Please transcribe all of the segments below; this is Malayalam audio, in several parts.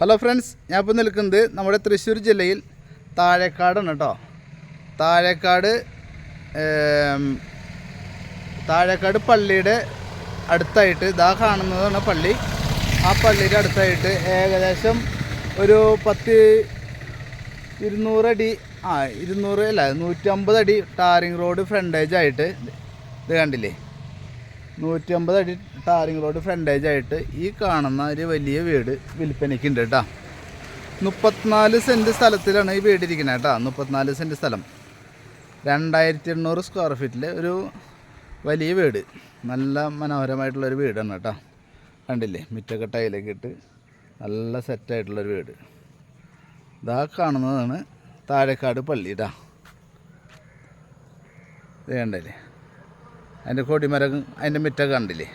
ഹലോ ഫ്രണ്ട്സ് ഞാൻ ഇപ്പോൾ നിൽക്കുന്നത് നമ്മുടെ തൃശ്ശൂർ ജില്ലയിൽ താഴേക്കാടാണ് കേട്ടോ. താഴേക്കാട് താഴേക്കാട് പള്ളിയുടെ അടുത്തായിട്ട് ഇതാ കാണുന്നതാണ് പള്ളി. ആ പള്ളിയുടെ അടുത്തായിട്ട് ഏകദേശം ഒരു പത്ത് ഇരുന്നൂറടി ആ ഇരുന്നൂറ് അല്ല നൂറ്റമ്പത് അടി ടാറിങ് റോഡ് ഫ്രണ്ടേജായിട്ട് ഇത് കണ്ടില്ലേ? നൂറ്റി അമ്പത് അടി റോഡ് ഫ്രണ്ടേജ് ആയിട്ട് ഈ കാണുന്ന ഒരു വലിയ വീട് വിൽപ്പനയ്ക്കുണ്ട് കേട്ടോ മുപ്പത്തിനാല് സെന്റ് സ്ഥലത്തിലാണ് ഈ വീട് ഇരിക്കുന്നത് കേട്ടോ മുപ്പത്തിനാല് സെന്റ് സ്ഥലം. രണ്ടായിരത്തി എണ്ണൂറ് സ്ക്വയർ ഫീറ്റിൽ ഒരു വലിയ വീട്. നല്ല മനോഹരമായിട്ടുള്ളൊരു വീടാണ് കേട്ടോ കണ്ടില്ലേ? മുറ്റൊക്കെ ടൈലൊക്കെ ഇട്ട് നല്ല സെറ്റായിട്ടുള്ളൊരു വീട്. ഇതാ കാണുന്നതാണ് താഴേക്കാട് പള്ളി ഇതാ ഇത് കണ്ടല്ലേ? അതിന്റെ കൊടിമരം അതിന്റെ മുറ്റൊക്കെ കണ്ടില്ലേ?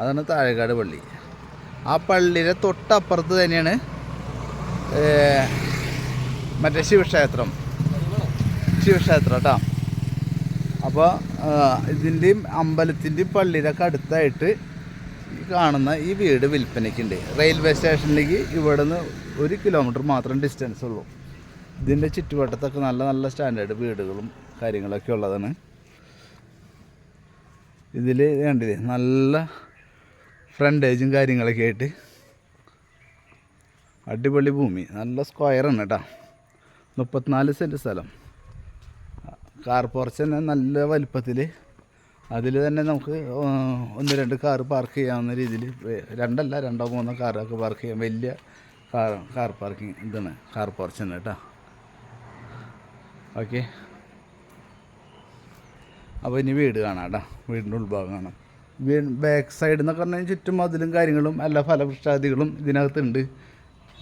അതാണ് താഴേക്കാട് പള്ളി. ആ പള്ളിയുടെ തൊട്ടപ്പുറത്ത് തന്നെയാണ് മറ്റേ ശിവക്ഷേത്രം. ശിവക്ഷേത്രം കേട്ടോ. അപ്പോൾ ഇതിന്റെയും അമ്പലത്തിന്റെയും പള്ളിയിലൊക്കെ അടുത്തായിട്ട് കാണുന്ന ഈ വീട് വിൽപ്പനയ്ക്കുണ്ട്. റെയിൽവേ സ്റ്റേഷനിലേക്ക് ഇവിടെ നിന്ന് ഒരു കിലോമീറ്റർ മാത്രം ഡിസ്റ്റൻസ് ഉള്ളൂ. ഇതിന്റെ ചുറ്റുവട്ടത്തൊക്കെ നല്ല നല്ല സ്റ്റാൻഡേർഡ് വീടുകളും കാര്യങ്ങളൊക്കെ ഉള്ളതാണ്. ഇതിൽ കണ്ടില്ലേ നല്ല ഫ്രണ്ടേജും കാര്യങ്ങളൊക്കെ ആയിട്ട്. അടിപൊളി ഭൂമി. നല്ല സ്ക്വയറാണ് കേട്ടോ മുപ്പത്തിനാല് സെന്റ് സ്ഥലം. കാർ പോർച്ച് തന്നെ നല്ല വലിപ്പത്തിൽ അതിൽ തന്നെ നമുക്ക് ഒന്ന് രണ്ട് കാർ പാർക്ക് ചെയ്യാവുന്ന രീതിയിൽ രണ്ടല്ല രണ്ടോ മൂന്നോ കാറൊക്കെ പാർക്ക് ചെയ്യാം. വലിയ കാർ കാർ പാർക്കിംഗ് ഇതാണ് കാർ പോർച്ച് തന്നെ കേട്ടോ ഓക്കെ. അപ്പോൾ ഇനി വീട് കാണാം കേട്ടോ വീടിന്റെ ഉൾഭാഗം കാണാം. ബാക്ക് സൈഡ് എന്നൊക്കെ പറഞ്ഞാൽ ചുറ്റും മതിലും കാര്യങ്ങളും എല്ലാ ഫലവൃക്ഷാദികളും ഇതിനകത്തുണ്ട്.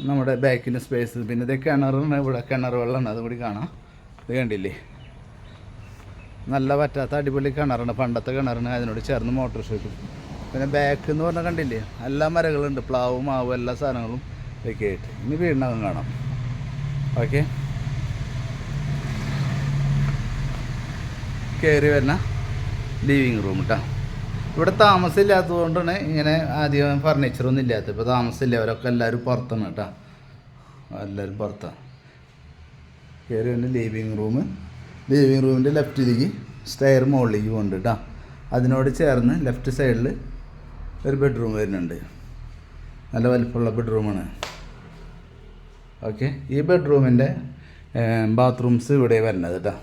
നമ്മുടെ ബാക്കിന് സ്പേസ് പിന്നെ ഇത് കിണറാണ് ഇവിടെ. കിണർ വെള്ളമാണ്. അതും കൂടി കാണാം. ഇത് കണ്ടില്ലേ? നല്ല പറ്റാത്ത അടിപൊളി കിണറാണ്. പണ്ടത്തെ കിണറാണ് അതിനോട് ചേർന്ന് മോട്ടോർ ഷോപ്പ് പിന്നെ ബാക്ക് എന്ന് പറഞ്ഞാൽ കണ്ടില്ലേ? എല്ലാ മരങ്ങളുണ്ട്. പ്ലാവും മാവും എല്ലാ സാധനങ്ങളും ഒക്കെ ആയിട്ട്. ഇനി വീടിനകം കാണാം. ഓക്കെ കയറി വരുന്ന ലിവിങ് റൂം കേട്ടോ ഇവിടെ താമസമില്ലാത്തത് കൊണ്ടാണ് ഇങ്ങനെ ആദ്യം ഫർണിച്ചറൊന്നും ഇല്ലാത്തത്. ഇപ്പോൾ താമസമില്ല. അവരൊക്കെ എല്ലാവരും പുറത്താണ് കേട്ടോ. എല്ലാവരും പുറത്താണ്. കയറി വന്ന് ലിവിങ് റൂം ലിവിങ് റൂമിന്റെ ലെഫ്റ്റിലേക്ക് സ്റ്റെയർ മുകളിലേക്ക് പോകുന്നുണ്ട് കേട്ടോ. അതിനോട് ചേർന്ന് ലെഫ്റ്റ് സൈഡിൽ ഒരു ബെഡ്റൂം വരുന്നുണ്ട്. നല്ല വലിപ്പമുള്ള ബെഡ്റൂമാണ് ഓക്കെ ഈ ബെഡ്റൂമിന്റെ ബാത്റൂംസ് ഇവിടെ വരുന്നത് കേട്ടോ.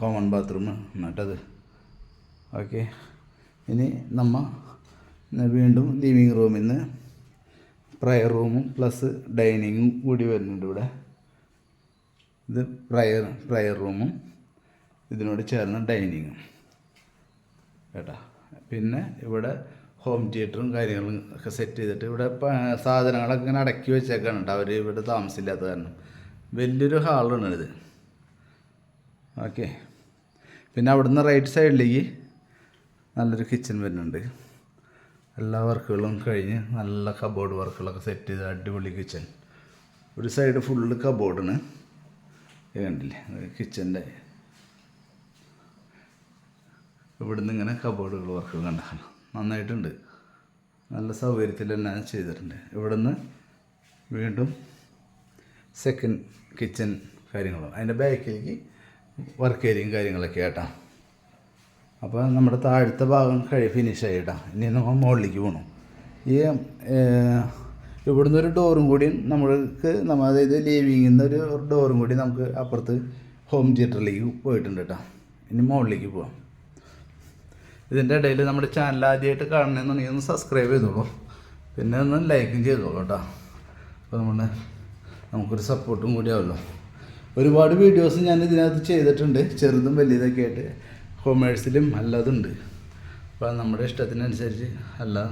കോമൺ ബാത്റൂം എന്നിട്ടത് ഓക്കെ ഇനി നമ്മ വീണ്ടും ലിവിങ് റൂമിൽ നിന്ന് പ്രയർ റൂമും പ്ലസ് ഡൈനിങ്ങും കൂടി വരുന്നുണ്ട് ഇവിടെ. ഇത് പ്രയർ പ്രയർ റൂമും ഇതിനോട് ചേർന്ന ഡൈനിങ്ങും കേട്ടോ? പിന്നെ ഇവിടെ ഹോം തിയേറ്ററും കാര്യങ്ങളും ഒക്കെ സെറ്റ് ചെയ്തിട്ട് ഇവിടെ സാധനങ്ങളൊക്കെ ഇങ്ങനെ അടക്കി വെച്ചേക്കാണ് കേട്ടോ. അവർ ഇവിടെ താമസമില്ലാത്ത കാരണം. വലിയൊരു ഹാളാണ് ഇത്. ഓക്കെ പിന്നെ അവിടുന്ന് റൈറ്റ് സൈഡിലേക്ക് നല്ലൊരു കിച്ചൺ വരുന്നുണ്ട്. എല്ലാ വർക്കുകളും കഴിഞ്ഞ് നല്ല കബോർഡ് വർക്കുകളൊക്കെ സെറ്റ് ചെയ്ത് അടിപൊളി കിച്ചൺ ഒരു സൈഡ് ഫുള്ള് കബോർഡാണ് കണ്ടില്ലേ? കിച്ചന്റെ ഇവിടുന്ന് ഇങ്ങനെ കബോർഡുകൾ വർക്കുകൾ കണ്ടാണ് നന്നായിട്ടുണ്ട്. നല്ല സൗകര്യത്തിൽ തന്നെ ചെയ്തിട്ടുണ്ട്. ഇവിടുന്ന് വീണ്ടും സെക്കൻഡ് കിച്ചൺ കാര്യങ്ങളും. അതിന്റെ ബാക്കിലേക്ക് വർക്ക് ഏരിയയും കാര്യങ്ങളൊക്കെ ആട്ടാ അപ്പോൾ നമ്മുടെ താഴത്തെ ഭാഗം കഴി ഫിനിഷ് ആയിട്ടാ. ഇനി നമ്മൾ മുകളിലേക്ക് പോകണം ഈ ഇവിടുന്ന് ഒരു ഡോറും കൂടി നമ്മൾക്ക് നമ്മൾ അതായത് ലിവിങ്ങിൽ നിന്ന് ഒരു ഡോറും കൂടി നമുക്ക് അപ്പുറത്ത് ഹോം തിയേറ്ററിലേക്ക് പോയിട്ടുണ്ട് കേട്ടോ. ഇനി മുകളിലേക്ക് പോവാം. ഇതിന്റെ ഇടയിൽ നമ്മുടെ ചാനൽ ആദ്യമായിട്ട് കാണണമെന്നുണ്ടെങ്കിൽ ഒന്ന് സബ്സ്ക്രൈബ് ചെയ്തോളൂ. പിന്നെ ഒന്ന് ലൈക്കും ചെയ്തോളൂ കേട്ടോ. അപ്പോൾ നമ്മൾ നമുക്കൊരു സപ്പോർട്ടും കൂടി ആവുമല്ലോ ഒരുപാട് വീഡിയോസ് ഞാൻ ഇതിനകത്ത് ചെയ്തിട്ടുണ്ട്. ചെറുതും വലിയതൊക്കെ ആയിട്ട്. കൊമേഴ്സിലും അല്ലാതുണ്ട്. അപ്പോൾ നമ്മുടെ ഇഷ്ടത്തിനനുസരിച്ച് എല്ലാ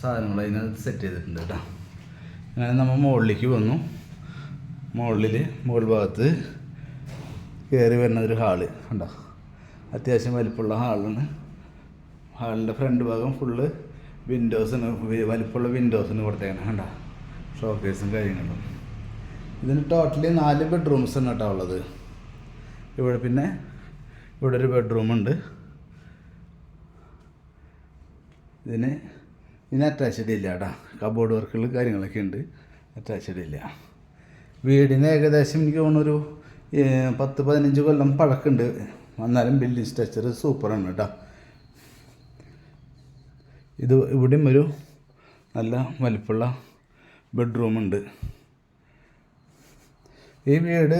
സാധനങ്ങൾ അതിനകത്ത് സെറ്റ് ചെയ്തിട്ടുണ്ട് കേട്ടോ. അങ്ങനെ നമ്മൾ മുകളിലേക്ക് വന്നു. മുകളിൽ മുകൾ ഭാഗത്ത് കയറി വരുന്ന ഒരു ഹാൾ ഉണ്ടോ അത്യാവശ്യം വലിപ്പമുള്ള ഹാളാണ് ഹാളിന്റെ ഫ്രണ്ട് ഭാഗം ഫുള്ള് വിൻഡോസിന് വലിപ്പമുള്ള വിൻഡോസിന് കൊടുത്തേക്കണം കണ്ടോ? ഷോക്കേസും കാര്യങ്ങളും. ഇതിന് ടോട്ടലി നാല് ബെഡ്റൂംസ് ആണ് കേട്ടോ ഉള്ളത്. ഇവിടെ പിന്നെ ഇവിടെ ഒരു ബെഡ്റൂമുണ്ട് ഇതിന് ഇതിന് അറ്റാച്ച്ഡ് ഇല്ല കേട്ടോ കബോർഡ് വർക്കുകൾ കാര്യങ്ങളൊക്കെ ഉണ്ട്. അറ്റാച്ച്ഡ് ഇല്ല. വീടിന് ഏകദേശം എനിക്ക് തോന്നുന്നൊരു പത്ത് പതിനഞ്ച് കൊല്ലം പഴക്കമുണ്ട്. വന്നാലും ബിൽഡിംഗ് സ്ട്രക്ചർ സൂപ്പറാണ് കേട്ടോ ഇത് ഇവിടെയും ഒരു നല്ല വലിപ്പമുള്ള ബെഡ്റൂമുണ്ട് ഈ വീട്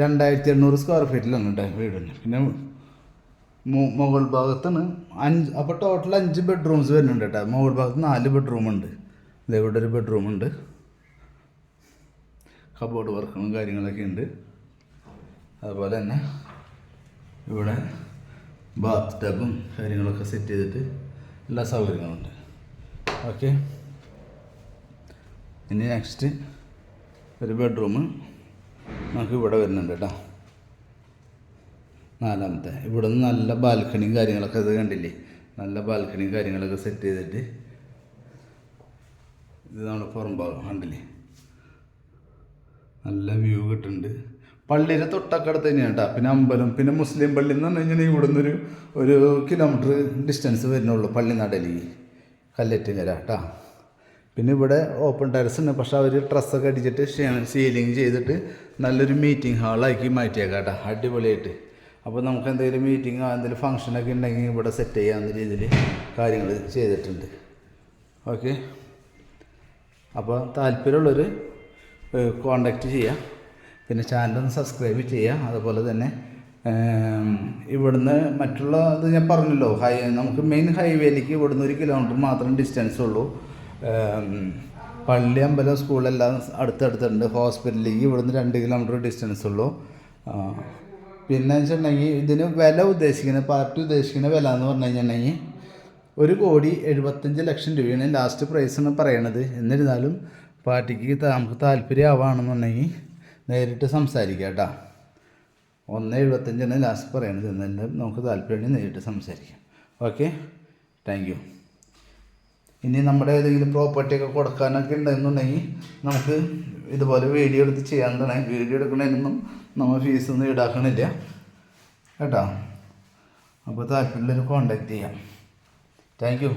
രണ്ടായിരത്തി എണ്ണൂറ് സ്ക്വയർ ഫീറ്റിലാണ് കേട്ടോ വീടുണ്ട് പിന്നെ മുകൾ ഭാഗത്താണ് അഞ്ച് അപ്പോൾ ടോട്ടൽ അഞ്ച് ബെഡ്റൂംസ് വരുന്നുണ്ട് കേട്ടോ. മുകൾ ഭാഗത്ത് നാല് ബെഡ്റൂമുണ്ട് ഉണ്ട്. ഇവിടെ ഒരു ബെഡ്റൂമുണ്ട് കബോർഡ് വർക്കുകളും കാര്യങ്ങളൊക്കെ ഉണ്ട്. അതുപോലെ തന്നെ ഇവിടെ ബാത്ത് ടബും കാര്യങ്ങളൊക്കെ സെറ്റ് ചെയ്തിട്ട് എല്ലാ സൗകര്യങ്ങളുണ്ട് ഓക്കെ ഇനി നെക്സ്റ്റ് ഒരു ബെഡ്റൂം നമുക്ക് ഇവിടെ വരുന്നുണ്ട് കേട്ടോ. നാലാമത്തെ. ഇവിടെ നിന്ന് നല്ല ബാൽക്കണിയും കാര്യങ്ങളൊക്കെ ഇത് കണ്ടില്ലേ? നല്ല ബാൽക്കണിയും കാര്യങ്ങളൊക്കെ സെറ്റ് ചെയ്തിട്ട് ഇത് നമ്മുടെ പുറം ഭാഗം കണ്ടില്ലേ? നല്ല വ്യൂ കിട്ടുന്നുണ്ട്. പള്ളിയിലെ തൊട്ടക്കടുത്ത് തന്നെയാണ് കേട്ടോ. പിന്നെ അമ്പലം പിന്നെ മുസ്ലിം പള്ളി എന്ന് പറഞ്ഞു കഴിഞ്ഞാൽ ഇവിടെ നിന്നൊരു ഒരു കിലോമീറ്റർ ഡിസ്റ്റൻസ് വരുന്നുള്ളൂ പള്ളി നടലിക്ക് കല്ലെറ്റുകര കേട്ടോ. പിന്നെ ഇവിടെ ഓപ്പൺ ടെറസ് ഉണ്ട്. പക്ഷെ അവർ ഡ്രസ്സൊക്കെ അടിച്ചിട്ട് സീലിംഗ് ചെയ്തിട്ട് നല്ലൊരു മീറ്റിംഗ് ഹാളാക്കി മാറ്റിയേക്കാം കേട്ടോ അടിപൊളിയായിട്ട്. അപ്പോൾ നമുക്ക് എന്തെങ്കിലും മീറ്റിങ്ങോ എന്തെങ്കിലും ഫംഗ്ഷനൊക്കെ ഉണ്ടെങ്കിൽ ഇവിടെ സെറ്റ് ചെയ്യാവുന്ന രീതിയിൽ കാര്യങ്ങൾ ചെയ്തിട്ടുണ്ട്. ഓക്കെ അപ്പോൾ താല്പര്യമുള്ളവർ കോണ്ടാക്റ്റ് ചെയ്യുക പിന്നെ ചാനലൊന്ന് സബ്സ്ക്രൈബ് ചെയ്യുക അതുപോലെ തന്നെ ഇവിടുന്ന് മറ്റുള്ള ഇത് ഞാൻ പറഞ്ഞല്ലോ ഹൈ നമുക്ക് മെയിൻ ഹൈവേയിലേക്ക് ഇവിടുന്ന് ഒരു കിലോമീറ്റർ മാത്രം ഡിസ്റ്റൻസ് ഉള്ളൂ. പള്ളി അമ്പലം സ്കൂളെല്ലാം അടുത്തടുത്തുണ്ട്. ഹോസ്പിറ്റലിലേക്ക് ഇവിടുന്ന് രണ്ട് കിലോമീറ്റർ ഡിസ്റ്റൻസ് ഉള്ളൂ. പിന്നെ വെച്ചിട്ടുണ്ടെങ്കിൽ ഇതിന് വില ഉദ്ദേശിക്കുന്ന പാർട്ടി ഉദ്ദേശിക്കുന്ന വില എന്ന് പറഞ്ഞു കഴിഞ്ഞിട്ടുണ്ടെങ്കിൽ ഒരു കോടി എഴുപത്തഞ്ച് ലക്ഷം രൂപയാണ് ലാസ്റ്റ് പ്രൈസ് എന്ന് പറയണത്. എന്നിരുന്നാലും പാർട്ടിക്ക് നമുക്ക് താല്പര്യമാവുകയാണെന്നുണ്ടെങ്കിൽ നേരിട്ട് സംസാരിക്കാം കേട്ടോ. ഒന്ന് എഴുപത്തഞ്ചാണ് ലാസ്റ്റ് പറയണത്. എന്നാലും നമുക്ക് താല്പര്യമുണ്ടെങ്കിൽ നേരിട്ട് സംസാരിക്കാം. ഓക്കെ താങ്ക് ഇനി നമ്മുടെ ഏതെങ്കിലും പ്രോപ്പർട്ടിയൊക്കെ കൊടുക്കാനൊക്കെ ഉണ്ടെന്നുണ്ടെങ്കിൽ നമുക്ക് ഇതുപോലെ വീഡിയോ എടുത്ത് ചെയ്യാവുന്നതാണ് വീഡിയോ എടുക്കണതിനൊന്നും നമ്മൾ ഫീസൊന്നും ഈടാക്കണില്ല. കേട്ടോ? അപ്പോൾ താല്പര്യമുള്ളവർ കോണ്ടാക്ട് ചെയ്യാം. Thank you